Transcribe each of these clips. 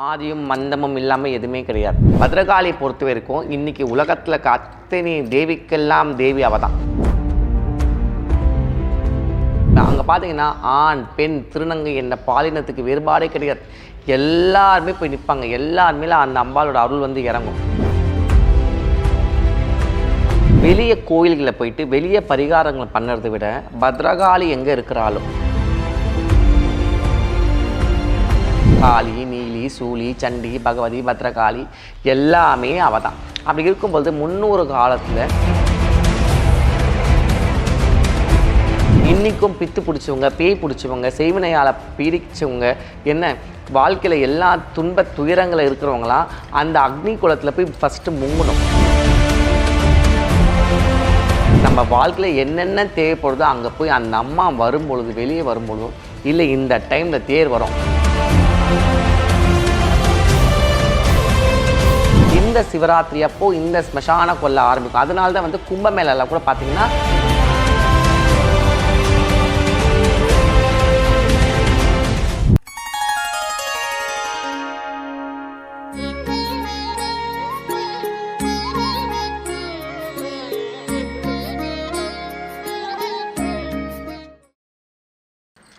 ஆதியும் மந்தமும் இல்லாமல் எதுவுமே கிடையாது. பத்ரகாளியை பொறுத்த வரைக்கும் இன்னைக்கு உலகத்தில் அத்தனை தேவிக்கெல்லாம் தேவி அவ தான் அங்கே பார்த்தீங்கன்னா ஆண் பெண் திருநங்கை என்ற பாலினத்துக்கு வேறுபாடே கிடையாது. எல்லாருமே போய் நிற்பாங்க எல்லாருமே அந்த அம்பாளோட அருள் வந்து இறங்கும். வெளியே கோயில்களை போயிட்டு வெளியே பரிகாரங்கள் பண்ணுறதை விட பத்ரகாளி எங்கே இருக்கிறாலும் காளி நீலி சூலி சண்டி பகவதி பத்ரகாளி எல்லாமே அவ தான் அப்படி இருக்கும்போது முன்னூறு காலத்தில் இன்றைக்கும் பித்து பிடிச்சவங்க பேய் பிடிச்சவங்க செய்வினையால் பீடிச்சவங்க என்ன வாழ்க்கையில் எல்லா துன்ப துயரங்களை இருக்கிறவங்களாம் அந்த அக்னி குளத்தில் போய் ஃபஸ்ட்டு முங்கணும். நம்ம வாழ்க்கையில் என்னென்ன தேவைப்படுதோ அங்கே போய் அந்த அம்மா வரும்பொழுது வெளியே வரும்பொழுதும் இல்லை இந்த டைமில் தேர் வரும். இந்த சிவராத்திரி அப்போ இந்த ஸ்மசான கொல்ல ஆரம்பிக்கும். அதனால தான் வந்து கும்பமேளால கூட பார்த்தீங்கன்னா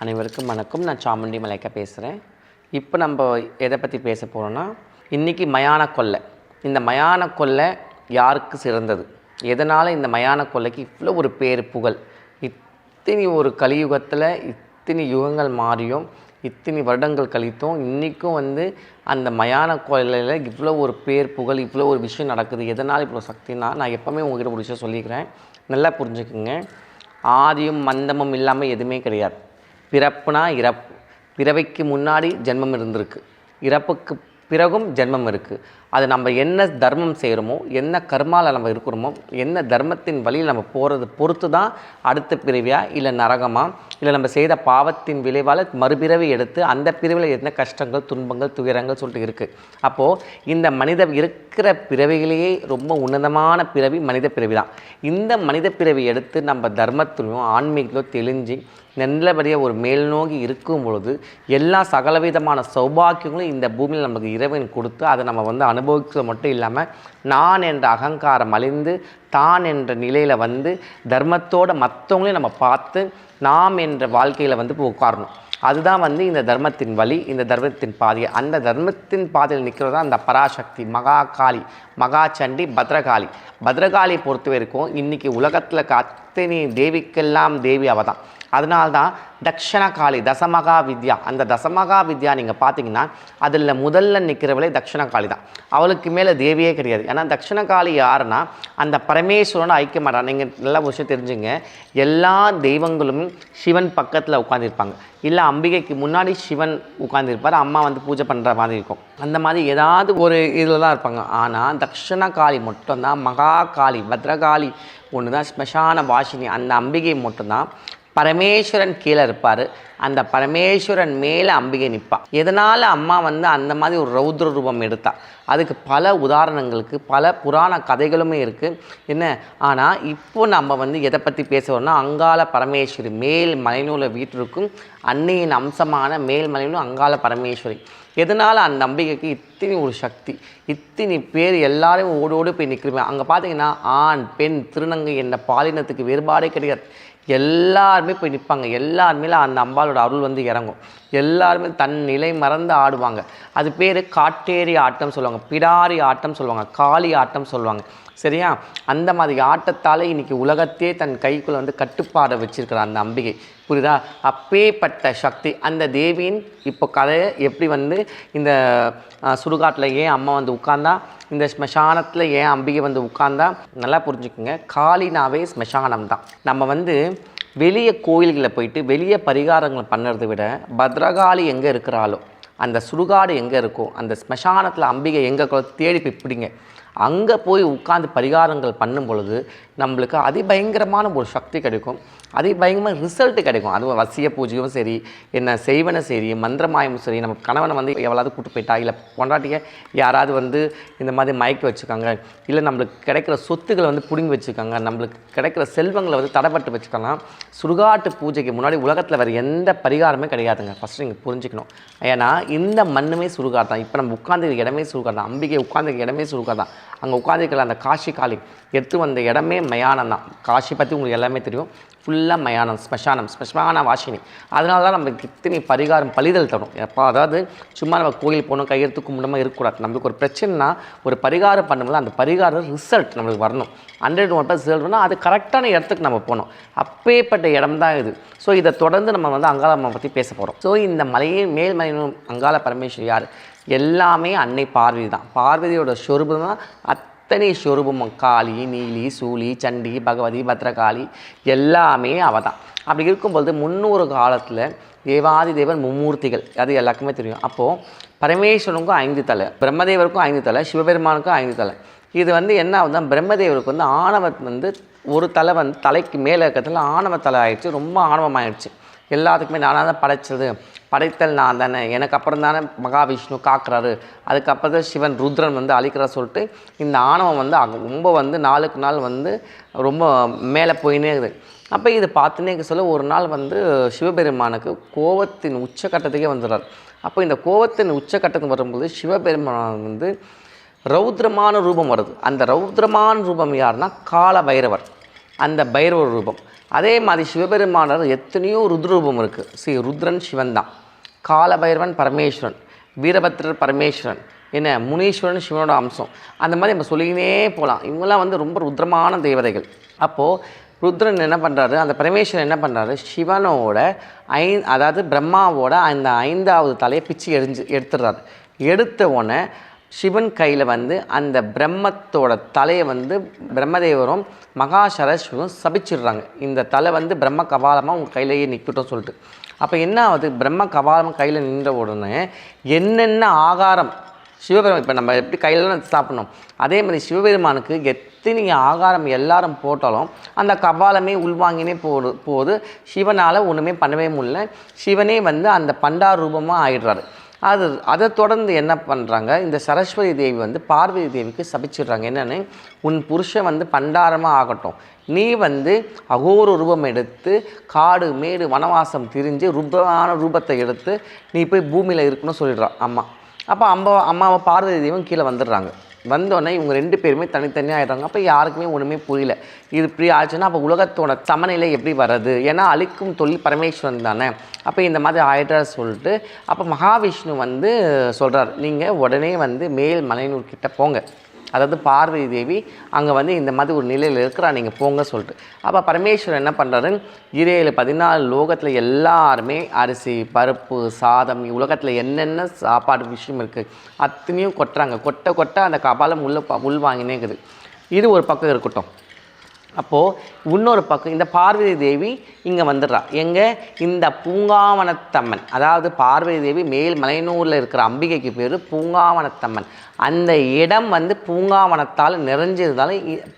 அனைவருக்கும் வணக்கம். நான் சாமுண்டி மலைக்கா பேசுகிறேன் இப்போ நம்ம எதை பற்றி பேச போகிறோன்னா இன்றைக்கி மயான கொல்லை இந்த மயான கொல்லை யாருக்கு சிறந்தது? எதனால் இந்த மயான கொல்லைக்கு இவ்வளோ ஒரு பேர் புகழ்? இத்தனை ஒரு கலியுகத்தில் இத்தனை யுகங்கள் மாறியும் இத்தனை வருடங்கள் கழித்தும் இன்றைக்கும் வந்து அந்த மயான கொல்லையில் இவ்வளோ ஒரு பேர் புகழ் இவ்வளோ ஒரு விஷயம் நடக்குது. எதனால் இவ்வளோ சக்தினா நான் எப்போவுமே உங்ககிட்ட ஒரு விஷயம் சொல்லிக்கிறேன். நல்லா புரிஞ்சுக்குங்க. ஆதியும் மந்தமும் இல்லாமல் எதுவுமே கிடையாது. பிறப்புனா இறப்பு. பிறவைக்கு முன்னாடி ஜென்மம் இருந்திருக்கு. இறப்புக்கு பிறகும் ஜென்மம் இருக்குது அது நம்ம என்ன தர்மம் செய்கிறோமோ என்ன கர்மாவில் நம்ம இருக்கிறோமோ என்ன தர்மத்தின் வழியில் நம்ம போகிறது பொறுத்து தான் அடுத்த பிறவியா இல்லை நரகமா இல்லை நம்ம செய்த பாவத்தின் விளைவால் மறுபிறவி எடுத்து அந்த பிறவியில் என்ன கஷ்டங்கள் துன்பங்கள் துயரங்கள் சொல்லிட்டு இருக்குது அப்போது இந்த மனித இருக்கிற பிறவிகளையே ரொம்ப உன்னதமான பிறவி மனித பிறவி தான் இந்த மனித பிறவி எடுத்து நம்ம தர்மத்திலையும் ஆன்மீகத்திலும் தெளிஞ்சு நல்லபடியாக ஒரு மேல் நோக்கி இருக்கும் பொழுது எல்லா சகலவிதமான சௌபாக்கியங்களும் இந்த பூமியில் நமக்கு இறைவன் கொடுத்து அதை நம்ம வந்து அனுபவிக்கிறது மட்டும் இல்லாமல் நான் என்ற அகங்காரம் அழிந்து தான் என்ற நிலையில் வந்து தர்மத்தோட மற்றவங்களையும் நம்ம பார்த்து நாம் என்ற வாழ்க்கையில் வந்து உட்காரணும். அதுதான் வந்து இந்த தர்மத்தின் வழி இந்த தர்மத்தின் பாதையை அந்த தர்மத்தின் பாதையில் நிற்கிறது தான் அந்த பராசக்தி மகா காளி மகா சண்டி பத்ரகாளி. பத்ரகாளியை பொறுத்த வரைக்கும் இன்றைக்கி உலகத்தில் அத்தனை தேவிக்கெல்லாம் தேவி அவ தான் அதனால்தான் தக்ஷண காளி தசமகா வித்யா அந்த தசமகா வித்யா நீங்கள் பார்த்தீங்கன்னா அதில் முதல்ல நிற்கிறவளே தக்ஷணகாளி தான். அவளுக்கு மேலே தேவியே கிடையாது. ஏன்னா தக்ஷணகாளி யாருன்னா அந்த பரமேஸ்வரனை ஐக்கிய மாட்டான் நீங்கள் நல்ல விஷயம் தெரிஞ்சுங்க. எல்லா தெய்வங்களும் சிவன் பக்கத்தில் உட்காந்துருப்பாங்க இல்லை அம்பிகைக்கு முன்னாடி சிவன் உட்காந்துருப்பார் அம்மா வந்து பூஜை பண்ணுற மாதிரி இருக்கும். அந்த மாதிரி ஏதாவது ஒரு இதில் தான் இருப்பாங்க. ஆனால் தக்ஷணகாளி மட்டும்தான். மகா காளி பத்ரகாளி ஒன்று தான் ஸ்மசான வாசினி. அந்த அம்பிகை மட்டும்தான். பரமேஸ்வரன் கீழே இருப்பார். அந்த பரமேஸ்வரன் மேலே அம்பிகை நிற்பாள் எதனால் அம்மா வந்து அந்த மாதிரி ஒரு ரௌத்ர ரூபம் எடுத்தா? அதுக்கு பல உதாரணங்களுக்கு பல புராண கதைகளுமே இருக்குது என்ன? ஆனால் இப்போ நம்ம வந்து எதை பற்றி பேசுகிறோம்னா அங்காள பரமேஸ்வரி மேல் மலைநூலை வீட்டிற்கும் அன்னையின் அம்சமான மேல் மலைநூல் அங்காள பரமேஸ்வரி. எதனால் அந்த அம்பிகைக்கு இத்தனை ஒரு சக்தி? இத்தனை பேர் எல்லாரும் ஓடோடு போய் நிற்கிறோமே அங்கே பார்த்தீங்கன்னா ஆண் பெண் திருநங்கை என்ற பாலினத்துக்கு வேறுபாடே கிடையாது. எல்லாருமே போய் நிற்பாங்க எல்லாருமே அந்த அம்பாளோட அருள் வந்து இறங்கும். எல்லாருமே தன் நிலை மறந்து ஆடுவாங்க. அது பேர் காட்டேரி ஆட்டம் சொல்லுவாங்க. பிடாரி ஆட்டம் சொல்லுவாங்க. காளி ஆட்டம் சொல்லுவாங்க. சரியா? அந்த மாதிரி ஆட்டத்தால் இன்றைக்கி உலகத்தையே தன் கைக்குள்ளே வந்து கட்டுப்பாடை வச்சுருக்கிறார் அந்த அம்பிகை. புரியுதா? அப்பேப்பட்ட சக்தி. அந்த தேவியின் இப்போ கதையை எப்படி வந்து இந்த சுடுகாட்டில் ஏன் அம்மா வந்து உட்கார்ந்தா இந்த ஸ்மசானத்தில் ஏன் அம்பிகை வந்து உட்கார்ந்தா? நல்லா புரிஞ்சுக்குங்க. காலினாவே ஸ்மசானம் தான் நம்ம வந்து வெளியே கோயில்களை போயிட்டு வெளியே பரிகாரங்களை பண்ணுறதை விட பத்ரகாளி எங்கே இருக்கிறாளோ அந்த சுடுகாடு எங்கே இருக்கோ அந்த ஸ்மசானத்தில் அம்பிகை எங்கே தேடி போய் பிடிங்க. அங்கே போய் உட்காந்து பரிகாரங்கள் பண்ணும் பொழுது நம்மளுக்கு அதிபயங்கரமான ஒரு சக்தி கிடைக்கும். அதிபயங்கரமான ரிசல்ட் கிடைக்கும். அதுவும் வசிய பூஜையும் சரி என்ன செய்வன சரி மந்திரமாயமும் சரி நம்ம கணவனை வந்து எவ்வளவு கூட்டு போயிட்டா இல்லை பொண்டாட்டிய யாராவது வந்து இந்த மாதிரி மயக்கி வச்சுருக்காங்க இல்லை நம்மளுக்கு கிடைக்கிற சொத்துக்களை வந்து பிடுங்கி வச்சுருக்காங்க நம்மளுக்கு கிடைக்கிற செல்வங்களை வந்து தடைப்பட்டு வச்சுக்கலாம். சுடுகாட்டு பூஜைக்கு முன்னாடி உலகத்தில் வேறு எந்த பரிகாரமே கிடையாதுங்க. ஃபஸ்ட்டு நீங்கள் புரிஞ்சுக்கணும். ஏன்னா இந்த மண்ணுமே சுடுகாடு தான் இப்போ நம்ம உட்காந்துருக்க இடமே சுருகாதான் தான் அம்பிகை உட்காந்துருக்க இடமே சுடுகாடு தான் அங்கே உட்காந்துருக்கல அந்த காஷி காளி எடுத்து வந்த இடமே மயானம் தான் காஷி பற்றி உங்களுக்கு எல்லாமே தெரியும். ஃபுல்லாக மயானம் ஸ்மசானம் ஸ்மசான வாசினி. அதனால தான் நம்மளுக்கு இத்தனை பரிகாரம் பலிதல் தரும். எப்போ அதாவது சும்மா நம்ம கோயில் போகணும் கையெழுத்து கும்பிடமாக இருக்கக்கூடாது. நம்மளுக்கு ஒரு பிரச்சனைனா ஒரு பரிகாரம் பண்ணும்போது அந்த பரிகாரம் ரிசல்ட் நம்மளுக்கு வரணும். ஹண்ட்ரட் ஒன் பர்சன்ட் ரிசல்ட்னா அது கரெக்டான இடத்துக்கு நம்ம போகணும். அப்பேற்பட்ட இடம் தான் இது. ஸோ இதை தொடர்ந்து நம்ம வந்து அங்காளம்மா பற்றி பேச போகிறோம் ஸோ இந்த மலையை மேல் மலையினும் அங்காள பரமேஸ்வரி யார்? எல்லாமே அன்னை பார்வதி தான். பார்வதியோட சொரூபம் தான் அத்தனை சொரூபமும் காளி நீலி சூலி சண்டி பகவதி பத்ரகாளி எல்லாமே அவ தான் அப்படி இருக்கும்பொழுது முன்னூறு காலத்தில் தேவாதி தேவன் மும்மூர்த்திகள். அது எல்லாருக்குமே தெரியும். அப்போது பரமேஸ்வரனுக்கும் ஐந்து தலை பிரம்மதேவருக்கும் ஐந்து தலை சிவபெருமானுக்கும் ஐந்து தலை. இது வந்து என்ன ஆகுதுன்னா பிரம்மதேவருக்கு வந்து ஆணவம் வந்து ஒரு தலை வந்து தலைக்கு மேலே இருக்கிறதுல ஆணவ தலை ஆயிடுச்சு ரொம்ப ஆணவமாயிடுச்சு. எல்லாத்துக்குமே நானாக தான் படைச்சது. படைத்தல் நான் தானே. எனக்கு அப்புறம் தானே மகாவிஷ்ணு காக்குறாரு. அதுக்கப்புறம் தான் சிவன் ருத்ரன் வந்து அழிக்கிறார் சொல்லிட்டு இந்த ஆணவம் வந்து அங்கே ரொம்ப வந்து நாளுக்கு நாள் வந்து ரொம்ப மேலே போயினே இருக்குது. அப்போ இது பார்த்துனே சொல்ல ஒரு நாள் வந்து சிவபெருமானுக்கு கோவத்தின் உச்சக்கட்டத்துக்கே வந்துடுறார். அப்போ இந்த கோவத்தின் உச்சக்கட்டத்துக்கு வரும்போது சிவபெருமான் வந்து ரௌத்ரமான ரூபம் வருது. அந்த ரௌத்ரமான ரூபம் யாருன்னா கால பைரவர் அந்த பைரவர் ரூபம். அதே மாதிரி சிவபெருமானர் எத்தனையோ ருத்ரூபம் இருக்குது ஸ்ரீ ருத்ரன் சிவன் தான். காலபைரவன் பரமேஸ்வரன். வீரபத்ரர் பரமேஸ்வரன். என்ன? முனீஸ்வரன் சிவனோட அம்சம். அந்த மாதிரி நம்ம சொல்லிக்கினே போகலாம் இவங்கெல்லாம் வந்து ரொம்ப ருத்ரமான தேவதைகள். அப்போது ருத்ரன் என்ன பண்ணுறாரு அந்த பரமேஸ்வரன் என்ன பண்ணுறாரு சிவனோட ஐ அதாவது பிரம்மாவோட அந்த ஐந்தாவது தலையை பிச்சு எரிஞ்சு எடுத்துடுறாரு. எடுத்த உடனே சிவன் கையில் வந்து அந்த பிரம்மத்தோட தலையை வந்து பிரம்மதேவரும் மகா சரஸ்வரும் சபிச்சிடுறாங்க. இந்த தலை வந்து பிரம்ம கபாலமாக உங்கள் கையிலேயே நிற்கட்டும் சொல்லிட்டு. அப்போ என்ன ஆகுது? பிரம்ம கபாலம் கையில் நின்ற உடனே என்னென்ன ஆகாரம் சிவபெருமான் இப்போ நம்ம எப்படி கையில் சாப்பிட்ணும்? அதே மாதிரி சிவபெருமானுக்கு எத்தனை ஆகாரம் எல்லாரும் போட்டாலும் அந்த கபாலமே உள்வாங்கினே போடு போது சிவனால் ஒன்றுமே பண்ணவே முடியல. சிவனே வந்து அந்த பண்டார் ரூபமாக ஆயிடுறாரு. அது அதை தொடர்ந்து என்ன பண்ணுறாங்க இந்த சரஸ்வதி தேவி வந்து பார்வதி தேவிக்கு சபிச்சிடுறாங்க. என்னென்னு? உன் புருஷன் வந்து பண்டாரமாக ஆகட்டும். நீ வந்து அகோர ரூபம் எடுத்து காடு மேடு வனவாசம் திரிஞ்சு ருபமான ரூபத்தை எடுத்து நீ போய் பூமியில் இருக்கணும்னு சொல்லிடுறான் அம்மா. அப்போ அம்மா அம்மாவை பார்வதி தெய்வம் கீழே வந்துடுறாங்க. வந்தோடனே இவங்க ரெண்டு பேருமே தனித்தனியாக ஆயிடுறாங்க. அப்போ யாருக்குமே ஒன்றுமே புரியல. இது இப்படி ஆச்சுன்னா அப்போ உலகத்தோட சமநிலை எப்படி வர்றது? ஏன்னா அழிக்கும் தொழில் பரமேஸ்வரன் தானே. அப்போ இந்த மாதிரி ஆயிட்டார் சொல்லிட்டு அப்போ மகாவிஷ்ணு வந்து சொல்கிறார் நீங்கள் உடனே வந்து மேல் மலையனூர் கிட்டே போங்க. அதாவது பார்வதி தேவி அங்கே வந்து இந்த மாதிரி ஒரு நிலையில் இருக்கிறா நீங்கள் போங்க சொல்லிட்டு. அப்போ பரமேஸ்வரன் என்ன பண்ணுறாரு இருஏழு பதினாலு லோகத்தில் எல்லாருமே அரிசி பருப்பு சாதம் உலகத்தில் என்னென்ன சாப்பாடு விஷயம் இருக்குது அத்தனையும் கொட்டுறாங்க. கொட்ட கொட்ட அந்த கபாலம் உள்ள உள் வாங்கினே இருக்குது இது ஒரு பக்கம் இருக்கட்டும். அப்போது இன்னொரு பக்கம் இந்த பார்வதி தேவி இங்கே வந்துடுறா. எங்கே? இந்த பூங்காவனத்தம்மன். அதாவது பார்வதி தேவி மேல் மலையனூரில் இருக்கிற அம்பிகைக்கு பேர் பூங்காவனத்தம்மன். அந்த இடம் வந்து பூங்காவனத்தால் நிறைஞ்சதுனால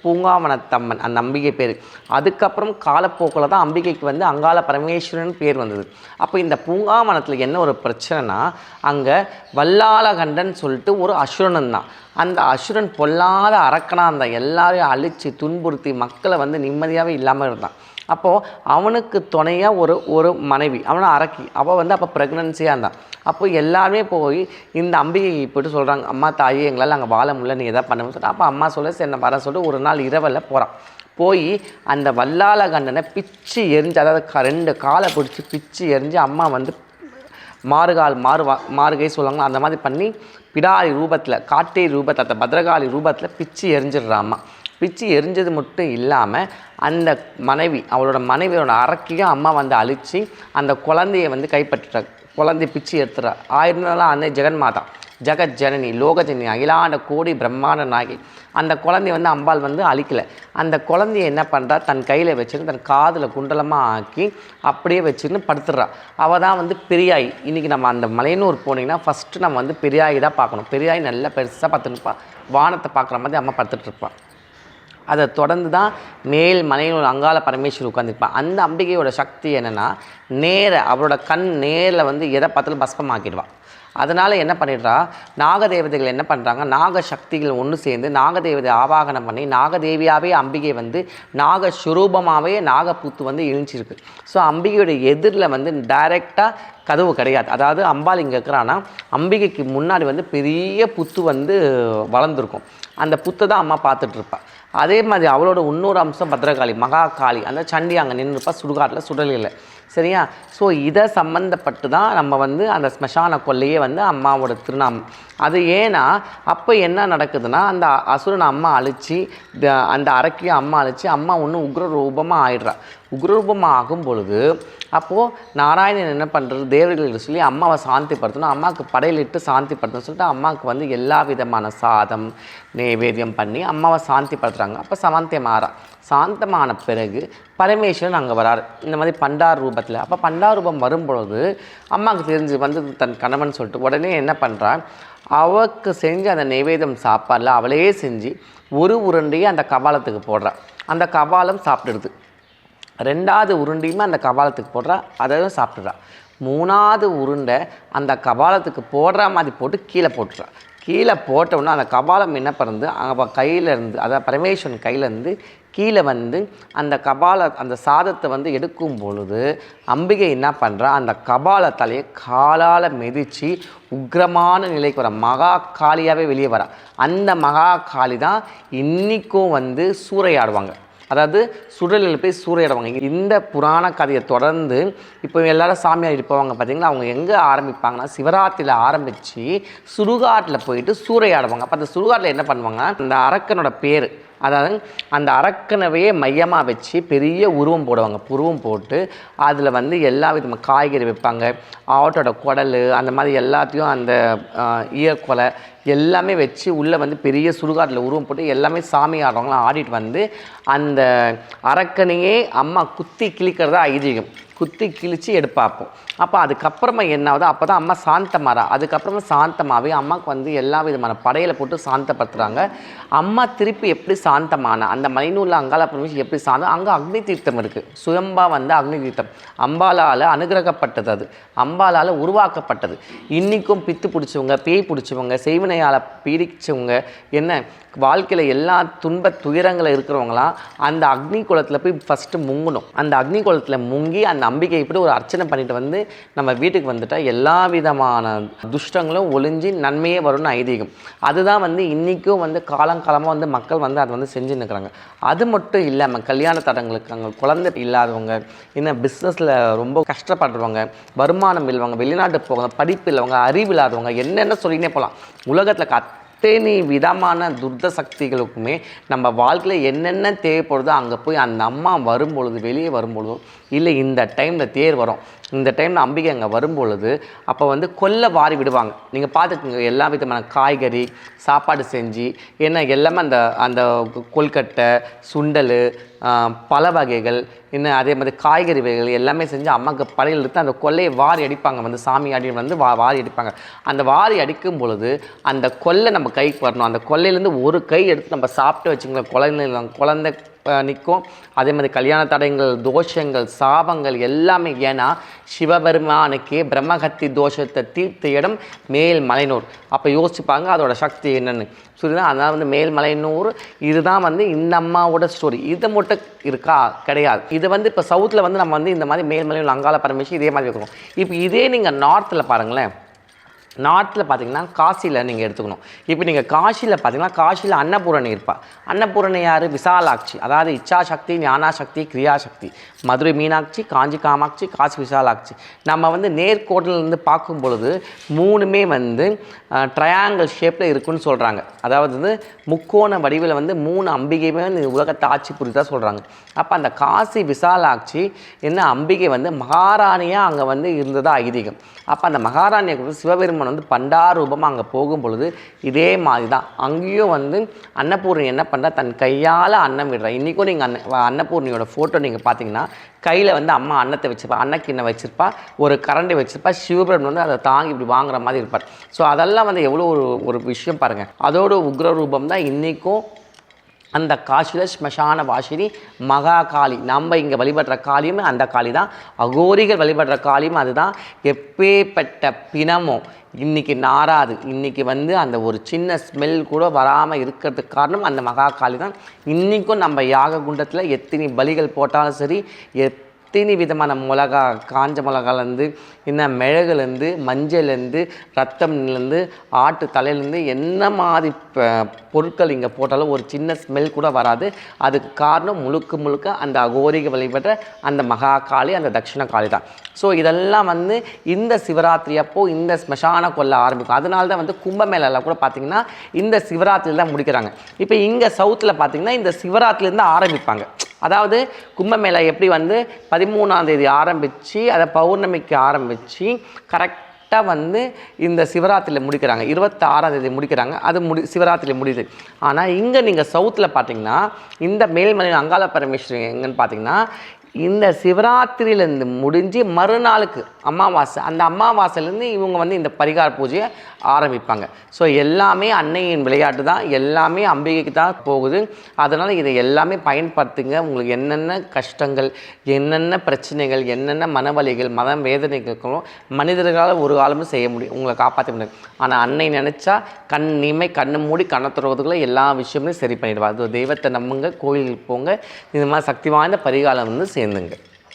பூங்காவனத்தம்மன் அந்த அம்பிகை பேர். அதுக்கப்புறம் காலப்போக்கில் தான் அம்பிகைக்கு வந்து அங்காள பரமேஸ்வரன் பேர் வந்தது. அப்போ இந்த பூங்காவனத்தில் என்ன ஒரு பிரச்சனைனா அங்கே வல்லாளகண்டன் சொல்லிட்டு ஒரு அசுரனன் தான் அந்த அசுரன் பொல்லாத அரக்கனாக இருந்தான். எல்லாரையும் அழித்து துன்புறுத்தி மக்களை வந்து நிம்மதியாகவே இல்லாமல் இருந்தான். அப்போது அவனுக்கு துணையாக ஒரு ஒரு மனைவி அவனை அரக்கி. அவள் வந்து அப்போ ப்ரெக்னன்சியாக இருந்தான். அப்போ எல்லாருமே போய் இந்த அம்பிகை போய்ட்டு சொல்கிறாங்க அம்மா தாயே எங்களால் அங்கே வாழ முடியல நீ எதாவது பண்ண சொல்லிட்டு. அப்போ அம்மா சொல்ல சரி நான் வரேன் சொல்லிட்டு ஒரு நாள் இரவில் போகிறான் போய் அந்த வல்லாள கண்டனை பிச்சு எரிஞ்சு அதாவது க- ரெண்டு காலை பிடிச்சி பிச்சு எரிஞ்சு அம்மா வந்து மாறுகால் மாறுவா மாறுகை சொல்லுவாங்களா அந்த மாதிரி பண்ணி பிடாரி ரூபத்தில் காட்டை ரூபத்தில் அந்த பத்ரகாளி ரூபத்தில் பிச்சு எரிஞ்சிடுறாமா பிச்சு எரிஞ்சது மட்டும் இல்லாமல் அந்த மனைவி அவளோட மனைவியோட அரக்கையும் அம்மா வந்து அழித்து அந்த குழந்தைய வந்து கைப்பற்றுறாங்க குழந்தை பிச்சு எடுத்துறா. ஆயிருந்தாலும் அன்னை ஜெகன்மாதா. ஜெகத் ஜனனி லோகஜனனி அகிலாண்ட கோடி பிரம்மாண்ட நாயகி. அந்த குழந்தைய வந்து அம்பாள் வந்து அழிக்கல. அந்த குழந்தைய என்ன பண்ணுறா தன் கையில் வச்சுருந்து தன் காதில் குண்டலமாக ஆக்கி அப்படியே வச்சுருந்து படுத்துடுறா அவள் தான் வந்து பெரியாய். இன்றைக்கி நம்ம அந்த மலையனூர் போனீங்கன்னா ஃபஸ்ட்டு நம்ம வந்து பெரியாய் தான் பார்க்கணும். பெரியாய் நல்லா பெருசாக பார்த்துருப்பா வானத்தை பார்க்குற மாதிரி அம்மா படுத்துட்டு அதை தொடர்ந்து தான் மேல் மலையனூர் அங்காள பரமேஸ்வரி உட்காந்துருப்பான் அந்த அம்பிகையோட சக்தி என்னென்னா நேர அவரோட கண் நேரில் வந்து எதை பார்த்தாலும் பஸ்பமாக்கிடுவான் அதனால் என்ன பண்ணிடுறா? நாகதேவதைகள் என்ன பண்ணுறாங்க நாக சக்திகள் ஒன்று சேர்ந்து நாகதேவதை ஆவாகனம் பண்ணி நாகதேவியாகவே அம்பிகை வந்து நாக சுரூபமாகவே நாகப்பூத்து வந்து இழிஞ்சிருக்கு. ஸோ அம்பிகையோட எதிரில் வந்து டைரெக்டாக கதவு கிடையாது. அதாவது அம்பாள் இங்கே இருக்கிறான்னா அம்பிகைக்கு முன்னாடி வந்து பெரிய புத்து வந்து வளர்ந்துருக்கும். அந்த புத்தை தான் அம்மா பார்த்துட்ருப்பாள் அதே மாதிரி அவளோட இன்னொரு அம்சம் பத்ரகாளி மகா காளி அந்த சண்டி அங்கே நின்றுப்பா சுடுகாட்டில் சுடலில். சரியா? ஸோ இதை சம்மந்தப்பட்டு தான் நம்ம வந்து அந்த ஸ்மசான கொல்லையே வந்து அம்மாவோட திருநாமம். அது ஏன்னா அப்போ என்ன நடக்குதுன்னா அந்த அசுரனை அம்மா அழிச்சு அந்த அரக்கியை அம்மா அழிச்சு அம்மா ஒன்று உக்ர ரூபமாக ஆயிடுறா. உக்ரரூபமாக ஆகும் பொழுது அப்போது நாராயணன் என்ன பண்ணுறது தேவர்கள்ட்ட சொல்லி அம்மாவை சாந்திப்படுத்தணும். அம்மாவுக்கு படையலிட்டு சாந்திப்படுத்தணும். சொல்லிட்டு அம்மாவுக்கு வந்து எல்லா விதமான சாதம் நைவேத்தியம் பண்ணி அம்மாவை சாந்திப்படுத்துகிறாங்க அப்போ சாந்தியம் ஆறா சாந்தமான பிறகு பரமேஸ்வரன் அங்கே வரார். இந்த மாதிரி பண்டார் ரூபத்தில். அப்போ பண்டார் ரூபம் வரும்பொழுது அம்மாவுக்கு தெரிஞ்சு வந்து தன் கணவன் சொல்லிட்டு உடனே என்ன பண்ணுறான் அவளுக்கு செஞ்சு அந்த நைவேதம் சாப்பாடில் அவளே செஞ்சு ஒரு உருண்டையை அந்த கபாலத்துக்கு போடுறான் அந்த கபாலம் சாப்பிடுது ரெண்டாவது உருண்டையுமே அந்த கபாலத்துக்கு போடுறா. அதையும் சாப்பிட்றா மூணாவது உருண்டை அந்த கபாலத்துக்கு போடுற மாதிரி போட்டு கீழே போட்டுறா கீழே போட்டோன்னா அந்த கபாலம் என்ன பண்ணுறது அவள் கையிலேருந்து அதாவது பரமேஸ்வரன் கையிலேருந்து கீழே வந்து அந்த கபால அந்த சாதத்தை வந்து எடுக்கும் பொழுது அம்பிகை என்ன பண்ணுறா அந்த கபால தலையை காலால் மிதித்து உக்கிரமான நிலைக்கு வர மகா காளியாகவே வெளியே வரா. அந்த மகா காளி தான் இன்றைக்கும் வந்து சூறையாடுவாங்க. அதாவது சுடலில் போய் சூறையிடுவாங்க. இந்த புராண கதையை தொடர்ந்து இப்போ எல்லாரும் சாமியார் இருப்பவங்க பார்த்தீங்களா? அவங்க எங்கே ஆரம்பிப்பாங்கன்னா சிவராத்திரியில் ஆரம்பித்து சுடுகாட்டில் போயிட்டு சூறையாடுவாங்க. அப்போ அந்த சுடுகாட்டில் என்ன பண்ணுவாங்க அந்த அரக்கனோட பேர் அதாவது அந்த அரக்கனவையே மையமாக வச்சு பெரிய உருவம் போடுவாங்க. உருவம் போட்டு அதில் வந்து எல்லா விதமாக காய்கறி வைப்பாங்க. ஆட்டோட குடல் அந்த மாதிரி எல்லாத்தையும் அந்த ஆஹ், ஈயக்கொலை எல்லாமே வச்சு உள்ளே வந்து பெரிய சுடுகாட்டில் உருவம் போட்டு எல்லாமே சாமி ஆடுறவங்களாம் ஆடிட்டு வந்து அந்த அரக்கனையே அம்மா குத்தி கிழிக்கிறதா ஐதீகம். குத்தி கிழிச்சு எடுப்பாப்போம். அப்போ அதுக்கப்புறமா என்ன ஆகுது அப்போ தான் அம்மா சாந்தமாரா அதுக்கப்புறமா சாந்தமாகவே அம்மாவுக்கு வந்து எல்லா விதமான படையில் போட்டு சாந்தப்படுத்துகிறாங்க அம்மா திருப்பி எப்படி சாந்தமான அந்த மலைநூலில் அங்காள பரமேஸ்வரி எப்படி சாந்தம்? அங்கே அக்னி தீர்த்தம் இருக்குது சுயம்பா வந்து அக்னி தீர்த்தம். அம்பாலால் அனுகிரகப்பட்டது அது. அம்பாலால் உருவாக்கப்பட்டது. இன்றைக்கும் பித்து பிடிச்சவங்க பேய் பிடிச்சவங்க செய்வினையால் பீடிச்சவங்க என்ன வாழ்க்கையில் எல்லா துன்ப துயரங்களில் இருக்கிறவங்களாம் அந்த அக்னி குளத்தில் போய் ஃபஸ்ட்டு முங்கணும். அந்த அக்னி குளத்தில் முங்கி அந்த அம்பிகை இப்படி ஒரு அர்ச்சனை பண்ணிட்டு வந்து நம்ம வீட்டுக்கு வந்துட்டால் எல்லா விதமான துஷ்டங்களும் ஒளிஞ்சு நன்மையே வரும்னு ஐதீகம். அதுதான் வந்து இன்றைக்கும் வந்து காலங்காலமாக வந்து மக்கள் வந்து அதை வந்து செஞ்சு நிற்கிறாங்க அது மட்டும் இல்லாமல் கல்யாண தடங்களுக்கு அங்கே குழந்தை இல்லாதவங்க இன்னும் பிஸ்னஸில் ரொம்ப கஷ்டப்படுறவங்க வருமானம் இல்லவங்க வெளிநாட்டு போவாங்க படிப்பு இல்லவங்க அறிவு இல்லாதவங்க என்னென்ன சொல்லினே போகலாம் உலகத்தில் அத்தனை விதமான துர்த சக்திகளுக்குமே நம்ம வாழ்க்கையில் என்னென்ன தேவைப்படுதோ அங்கே போய் அந்த அம்மா வரும்பொழுது வெளியே வரும்பொழுதும் இல்லை இந்த டைமில் தேர் வரும். இந்த டைமில் அம்பிகை அங்கே வரும்பொழுது அப்போ வந்து கொல்லை வாரி விடுவாங்க. நீங்கள் பார்த்துக்குங்க எல்லா விதமான காய்கறி சாப்பாடு செஞ்சு ஏன்னா எல்லாமே அந்த அந்த கொல்கட்டை சுண்டல் பல வகைகள் இன்னும் அதே மாதிரி காய்கறி வகைகள் எல்லாமே செஞ்சு அம்மாவுக்கு படையில் எடுத்து அந்த கொல்லையை வாரி அடிப்பாங்க. வந்து சாமி அடி வந்து வா வாரி அடிப்பாங்க. அந்த வாரி அடிக்கும் பொழுது அந்த கொல்லை நம்ம கைக்கு வரணும். அந்த கொல்லையிலேருந்து ஒரு கை எடுத்து நம்ம சாப்பிட்டு வச்சுங்களேன் குழந்தை குழந்தை நிற்கும் அதே மாதிரி கல்யாண தடங்கள் தோஷங்கள் சாபங்கள் எல்லாமே ஏன்னா சிவபெருமானுக்கே பிரம்மஹத்தி தோஷத்தை தீர்த்த இடம் மேல்மலைனூர் அப்போ யோசிச்சுப்பாங்க அதோட சக்தி என்னென்னு. சொல்லிதான் அதனால் வந்து மேல்மலைனூர் இதுதான் வந்து இந்த அம்மாவோட ஸ்டோரி இது மட்டும் இருக்கா? கிடையாது. இது வந்து இப்போ சவுத்தில் வந்து நம்ம வந்து இந்த மாதிரி மேல்மலையூர் அங்காள பரமேஸ்வரி இதே மாதிரி வைக்கிறோம் இப்போ இதே நீங்கள் நார்த்தில் பாருங்களேன். நாட்டில் பார்த்தீங்கன்னா காசியில் நீங்கள் எடுத்துக்கணும். இப்போ நீங்கள் காசியில் பார்த்தீங்கன்னா காசியில் அன்னபூரணி இருப்பா. அன்னபூரணி யார்? விசாலாட்சி. அதாவது இச்சாசக்தி ஞானாசக்தி கிரியாசக்தி. மதுரை மீனாட்சி காஞ்சி காமாட்சி காசி விசாலாட்சி. நம்ம வந்து நேர்கோட்டிலேருந்து பார்க்கும் பொழுது மூணுமே வந்து ட்ரையாங்கிள் ஷேப்பில் இருக்குன்னு சொல்கிறாங்க அதாவது வந்து முக்கோண வடிவில் வந்து மூணு அம்பிகையுமே வந்து உலகத்தை ஆட்சி புரிதா சொல்கிறாங்க அப்போ அந்த காசி விசாலாட்சி என்ன அம்பிகை வந்து மகாராணியாக அங்கே வந்து இருந்ததாக ஐதீகம். அப்போ அந்த மகாராணியை குறித்து சிவபெருமன் வந்து பண்டாரூபமாக அங்கே போகும் பொழுது இதே மாதிரி தான் அங்கேயும் வந்து அன்னபூர்ணி என்ன பண்ணுறா தன் கையால் அன்னம் விடுறா. இன்றைக்கும் நீங்கள் அன்ன அன்னபூர்ணியோட ஃபோட்டோ நீங்கள் பார்த்தீங்கன்னா கையில் வந்து அம்மா அன்னத்தை வச்சுருப்பா. அன்னக்கிண்ணை வச்சுருப்பா. ஒரு கரண்டி வச்சிருப்பா. சிவபிரமன் வந்து அதை தாங்கி இப்படி வாங்குற மாதிரி இருப்பார். ஸோ அதெல்லாம் வந்து எவ்வளோ ஒரு ஒரு விஷயம் பாருங்கள் அதோட உக்ர ரூபம் தான் இன்றைக்கும் அந்த காசியில் ஸ்மசான வாசினி மகா காளி. நம்ம இங்கே வழிபடுற காளியும் அந்த காளி தான். அகோரிகள் வழிபடுற காளியும் அதுதான். எப்பேற்பட்ட பிணமும் இன்றைக்கி நாராது. இன்றைக்கி வந்து அந்த ஒரு சின்ன ஸ்மெல் கூட வராமல் இருக்கிறதுக்கு காரணம் அந்த மகா காளி தான். இன்றைக்கும் நம்ம யாக குண்டத்தில் எத்தனை பலிகள் போட்டாலும் சரி எத்தனை விதமான மிளகா காஞ்ச மிளகாலேருந்து என்ன மிளகுலேருந்து மஞ்சள்லேருந்து ரத்தம்லேருந்து ஆட்டு தலையிலேருந்து என்ன மாதிரி ப- பொருட்கள் இங்கே போட்டாலும் ஒரு சின்ன ஸ்மெல் கூட வராது. அதுக்கு காரணம் முழுக்க முழுக்க அந்த அகோரிக வழிபடுற அந்த மகா காளி அந்த தட்சிண காளி தான். ஸோ இதெல்லாம் வந்து இந்த சிவராத்திரி அப்போ இந்த ஸ்மசான கொல்ல ஆரம்பிக்கும். அதனால தான் வந்து கும்பமேளாவில் கூட பார்த்திங்கன்னா இந்த சிவராத்திரியில் தான் முடிக்கிறாங்க. இப்போ இங்கே சவுத்தில் பார்த்திங்கன்னா இந்த சிவராத்திரிலேருந்து ஆரம்பிப்பாங்க. அதாவது கும்பமேளா எப்படி வந்து பதிமூணாம் தேதி ஆரம்பித்து அதை பௌர்ணமிக்கு ஆரம்பித்து கரெக்டாக வந்து இந்த சிவராத்திரியில் முடிக்கிறாங்க. இருபத்தாறாம் தேதி முடிக்கிறாங்க. அது முடி சிவராத்திரியில் முடியுது. ஆனால் இங்கே நீங்கள் சவுத்தில் பார்த்தீங்கன்னா இந்த மேல்மலை அங்காள பரமேஸ்வரி எங்கன்னு பார்த்தீங்கன்னா இந்த சிவராத்திரியிலேருந்து முடிஞ்சு மறுநாளுக்கு அமாவாசை அந்த அமாவாசைலேருந்து இவங்க வந்து இந்த பரிகார பூஜையை ஆரம்பிப்பாங்க. ஸோ எல்லாமே அன்னையின் விளையாட்டு தான் எல்லாமே அம்பிகைக்கு தான் போகுது. அதனால் இதை எல்லாமே பயன்படுத்துங்க. உங்களுக்கு என்னென்ன கஷ்டங்கள் என்னென்ன பிரச்சனைகள் என்னென்ன மனவலிகள் மன வேதனைகளுக்கும் மனிதர்களால் ஒரு காலமும் செய்ய முடியும் உங்களை காப்பாற்ற முடியும் ஆனால் அன்னை நினச்சா கண் நீமை கண்ணு மூடி கண்ணை துறவதுக்குள்ள எல்லா விஷயமும் சரி பண்ணிடுவாங்க அது தெய்வத்தை நம்புங்க கோயிலுக்கு போங்க. இந்த மாதிரி சக்தி வாய்ந்த பரிகாரம் வந்து எண்ணுங்கள்